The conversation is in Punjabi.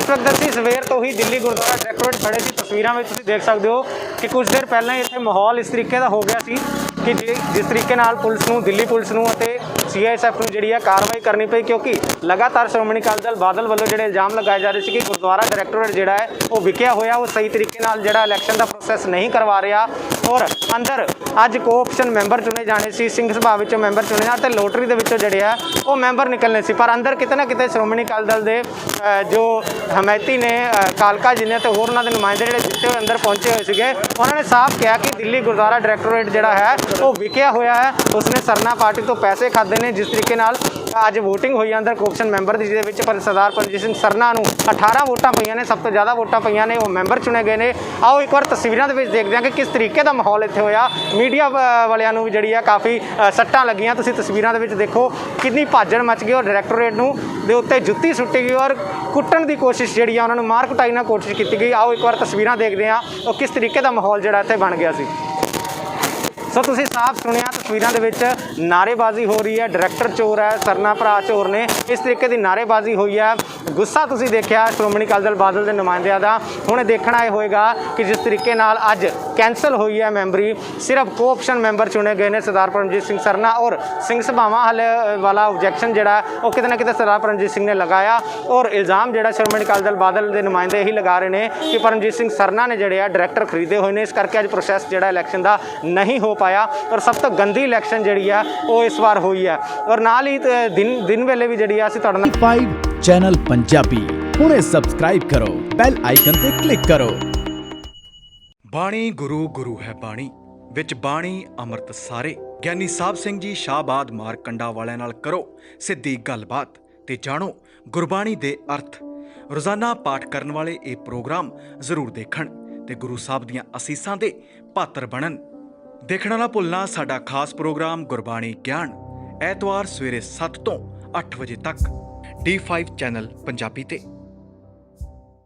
ਇਸ ਵਕਤ ਅਸੀਂ ਸਵੇਰ ਤੋਂ ਹੀ ਦਿੱਲੀ ਗੁਰਦੁਆਰਾ ਡਾਇਰੈਕਟੋਰੇਟ ਖੜੇ ਸੀ। ਤਸਵੀਰਾਂ ਵਿੱਚ ਤੁਸੀਂ ਦੇਖ ਸਕਦੇ ਹੋ ਕਿ ਕੁਝ ਦੇਰ ਪਹਿਲਾਂ ਹੀ ਇੱਥੇ ਮਾਹੌਲ ਇਸ ਤਰੀਕੇ ਦਾ ਹੋ ਗਿਆ ਸੀ ਕਿ ਜਿ- ਜਿਸ ਤਰੀਕੇ ਨਾਲ ਪੁਲਿਸ ਨੂੰ, ਦਿੱਲੀ ਪੁਲਿਸ ਨੂੰ ਅਤੇ ਸੀਆਈਐਸਐਫ ਨੂੰ ਜਿਹੜੀ ਹੈ ਕਾਰਵਾਈ ਕਰਨੀ ਪਈ ਕਿਉਂਕਿ ਲਗਾਤਾਰ ਸ਼੍ਰੋਮਣੀ ਅਕਾਲੀ ਦਲ ਬਾਦਲ ਵੱਲੋਂ ਜਿਹੜੇ ਇਲਜ਼ਾਮ ਲਗਾਏ ਜਾ ਰਹੇ ਸੀ ਕਿ ਗੁਰਦੁਆਰਾ ਡਾਇਰੈਕਟੋਰੇਟ ਜਿਹੜਾ ਹੈ ਉਹ ਵਿਕਿਆ ਹੋਇਆ, ਉਹ ਸਹੀ ਤਰੀਕੇ ਨਾਲ ਜਿਹੜਾ ਇਲੈਕਸ਼ਨ ਦਾ ਪ੍ਰੋਸੈਸ ਨਹੀਂ ਕਰਵਾ ਰਿਹਾ। ਔਰ ਅੰਦਰ ਅੱਜ ਕੋਆਪਸ਼ਨ ਮੈਂਬਰ ਚੁਣੇ ਜਾਣੇ ਸੀ, ਸਿੰਘ ਸਭਾ ਵਿੱਚੋਂ ਮੈਂਬਰ ਚੁਣੇ ਜਾਣ ਤੇ ਲੋਟਰੀ ਦੇ ਵਿੱਚੋਂ ਜਿਹੜੇ ਆ, ਉਹ ਮੈਂਬਰ ਨਿਕਲਨੇ ਸੀ। ਪਰ ਅੰਦਰ ਕਿਤੇ ਨਾ ਕਿਤੇ ਸ਼੍ਰੋਮਣੀ ਅਕਾਲੀ ਦਲ ਦੇ ਜੋ ਹਮਾਇਤੀ ਨੇ ਕਾਲਕਾ ਜੀ ਨੇ ਤੇ ਹੋਰ ਉਹਨਾਂ ਦੇ ਨੁਮਾਇੰਦੇ ਜਿਹੜੇ ਜਿੱਤੇ ਹੋਏ ਅੰਦਰ ਪਹੁੰਚੇ ਹੋਏ ਸੀਗੇ, ਉਹਨਾਂ ਨੇ ਸਾਫ਼ ਕਿਹਾ ਕਿ ਦਿੱਲੀ ਗੁਰਦੁਆਰਾ ਡਾਇਰੈਕਟੋਰੇਟ ਜਿਹੜਾ ਹੈ, ਉਹ ਵਿਕਿਆ ਹੋਇਆ ਹੈ। ਉਸਨੇ ਸਰਨਾ ਪਾਰਟੀ ਤੋਂ ਪੈਸੇ ਖਾਦੇ ਨੇ, ਜਿਸ ਤਰੀਕੇ ਨਾਲ ਅੱਜ VOTING ਹੋਈ ਅੰਦਰ ਕੋਆਪਸ਼ਨ ਮੈਂਬਰ ਦੀ, ਜਿਹਦੇ ਵਿੱਚ ਪਰ ਸਰਦਾਰ ਪਰਮਜੀਤ ਸਿੰਘ ਸਰਨਾ ਨੂੰ 18 ਵੋਟਾਂ ਪਈਆਂ ਨੇ, ਸਭ ਤੋਂ ਜ਼ਿਆਦਾ ਵੋਟਾਂ ਪਈਆਂ ਨੇ, ਉਹ ਮੈਂਬਰ ਚੁਣੇ ਗਏ ਨੇ। ਆਓ ਇੱਕ ਵਾਰ ਤਸਵੀਰਾਂ ਦੇ ਵਿੱਚ ਦੇਖਦੇ ਹਾਂ ਕਿ ਕਿਸ ਤਰੀਕੇ ਦਾ ਮਾਹੌਲ ਇੱਥੇ ਹੋਇਆ। ਮੀਡੀਆ ਵਾਲਿਆਂ ਨੂੰ ਵੀ ਜਿਹੜੀ ਆ ਕਾਫੀ ਸੱਟਾਂ ਲੱਗੀਆਂ। ਤੁਸੀਂ ਤਸਵੀਰਾਂ ਦੇ ਵਿੱਚ ਦੇਖੋ ਕਿੰਨੀ ਭਾਜਣ ਮਚ ਗਈ ਔਰ ਡਾਇਰੈਕਟੋਰੇਟ ਨੂੰ ਦੇ ਉੱਤੇ ਜੁੱਤੀ ਸੁੱਟੀ ਗਈ ਔਰ ਕੁੱਟਣ ਦੀ ਕੋਸ਼ਿਸ਼ ਜਿਹੜੀ ਆ ਉਹਨਾਂ ਨੂੰ ਮਾਰ ਕੁਟਾਈ ਨਾਲ ਕੋਸ਼ਿਸ਼ ਕੀਤੀ ਗਈ। ਆਓ ਇੱਕ ਵਾਰ ਤਸਵੀਰਾਂ ਦੇਖਦੇ ਹਾਂ ਉਹ ਕਿਸ ਤਰੀਕੇ ਦਾ ਮਾਹੌਲ ਜਿਹੜਾ ਇੱਥੇ ਬਣ ਗਿਆ ਸੀ। ਸੋ ਤੁਸੀਂ ਸਾਫ਼ ਸੁਣਿਆ ਤਸਵੀਰਾਂ ਦੇ ਵਿੱਚ ਨਾਰੇਬਾਜ਼ੀ ਹੋ ਰਹੀ ਹੈ, ਡਾਇਰੈਕਟਰ ਚੋਰ ਹੈ ਸਰਨਾ ਭਰਾ ਚੋਰ ਨੇ। ਇਸ ਤਰੀਕੇ ਦੀ ਨਾਰੇਬਾਜ਼ੀ ਹੋਈ ਹੈ। ਗੁੱਸਾ ਤੁਸੀਂ ਦੇਖਿਆ ਸ਼੍ਰੋਮਣੀ ਅਕਾਲੀ ਦਲ ਬਾਦਲ ਦੇ ਨੁਮਾਇੰਦਿਆਂ ਦਾ। ਹੁਣ ਦੇਖਣਾ ਇਹ ਹੋਏਗਾ ਕਿ ਜਿਸ ਤਰੀਕੇ ਨਾਲ ਅੱਜ ਕੈਨਸਲ ਹੋਈ ਹੈ ਮੈਂਬਰੀ, ਸਿਰਫ ਕੋਆਪਸ਼ਨ ਮੈਂਬਰ ਚੁਣੇ ਗਏ ਨੇ ਸਰਦਾਰ ਪਰਮਜੀਤ ਸਿੰਘ ਸਰਨਾ ਔਰ ਸਿੰਘ ਸਭਾਵਾਂ ਹਲੇ ਵਾਲਾ ਆਬਜੈਕਸ਼ਨ ਜਿਹੜਾ, ਉਹ ਕਿਤੇ ਨਾ ਕਿਤੇ ਸਰਦਾਰ ਪਰਮਜੀਤ ਸਿੰਘ ਨੇ ਲਗਾਇਆ ਔਰ ਇਲਜ਼ਾਮ ਜਿਹੜਾ ਸ਼੍ਰੋਮਣੀ ਅਕਾਲੀ ਦਲ ਬਾਦਲ ਦੇ ਨੁਮਾਇੰਦੇ ਇਹੀ ਲਗਾ ਰਹੇ ਨੇ ਕਿ ਪਰਮਜੀਤ ਸਿੰਘ ਸਰਨਾ ਨੇ ਜਿਹੜੇ ਆ ਡਾਇਰੈਕਟਰ ਖਰੀਦੇ ਹੋਏ ਨੇ। ਇਸ ਕਰਕੇ ਅੱਜ ਪ੍ਰੋਸੈਸ ਜਿਹੜਾ ਇਲੈਕਸ਼ਨ ਦਾ ਨਹੀਂ ਹੋ ਪਾਇਆ। ਔਰ ਸਭ ਤੋਂ ਗੰਦੀ ਇਲੈਕਸ਼ਨ ਜਿਹੜੀ ਆ, ਉਹ ਇਸ ਵਾਰ ਹੋਈ ਹੈ। ਔਰ ਨਾਲ ਹੀ ਦਿਨ ਦਿਨ ਵੇਲੇ ਵੀ ਜਿਹੜੀ ਆ ਅਸੀਂ ਤੁਹਾਡੇ ਨਾਲ ਚੈਨਲ ਪੰਜਾਬੀ। ਹੁਣੇ ਸਬਸਕ੍ਰਾਈਬ ਕਰੋ ਬੈਲ ਆਈਕਨ ਤੇ ਕਲਿੱਕ ਕਰੋ। ਬਾਣੀ ਗੁਰੂ ਗੁਰੂ ਹੈ ਬਾਣੀ, ਵਿੱਚ ਬਾਣੀ, ਅੰਮ੍ਰਿਤ ਸਾਰੇ। ਗਿਆਨੀ ਸਾਹਿਬ ਸਿੰਘ ਜੀ ਸ਼ਾਹਬਾਦ ਮਾਰਕੰਡਾ ਵਾਲਿਆਂ ਨਾਲ ਕਰੋ ਸਿੱਧੀ ਗੱਲਬਾਤ ਤੇ ਜਾਣੋ ਗੁਰਬਾਣੀ ਦੇ ਅਰਥ। ਰੋਜ਼ਾਨਾ ਪਾਠ ਕਰਨ ਵਾਲੇ ਇਹ ਪ੍ਰੋਗਰਾਮ ਜ਼ਰੂਰ ਦੇਖਣ ਤੇ ਗੁਰੂ ਸਾਹਿਬ ਦੀਆਂ ਅਸੀਸਾਂ ਦੇ ਪਾਤਰ ਬਣਨ। ਦੇਖਣਾ ਨਾ ਭੁੱਲਣਾ ਸਾਡਾ ਖਾਸ ਪ੍ਰੋਗਰਾਮ ਗੁਰਬਾਣੀ ਗਿਆਨ, ਐਤਵਾਰ ਸਵੇਰੇ 7 ਤੋਂ 8 ਵਜੇ ਤੱਕ। D5 ਚੈਨਲ ਪੰਜਾਬੀ ਤੇ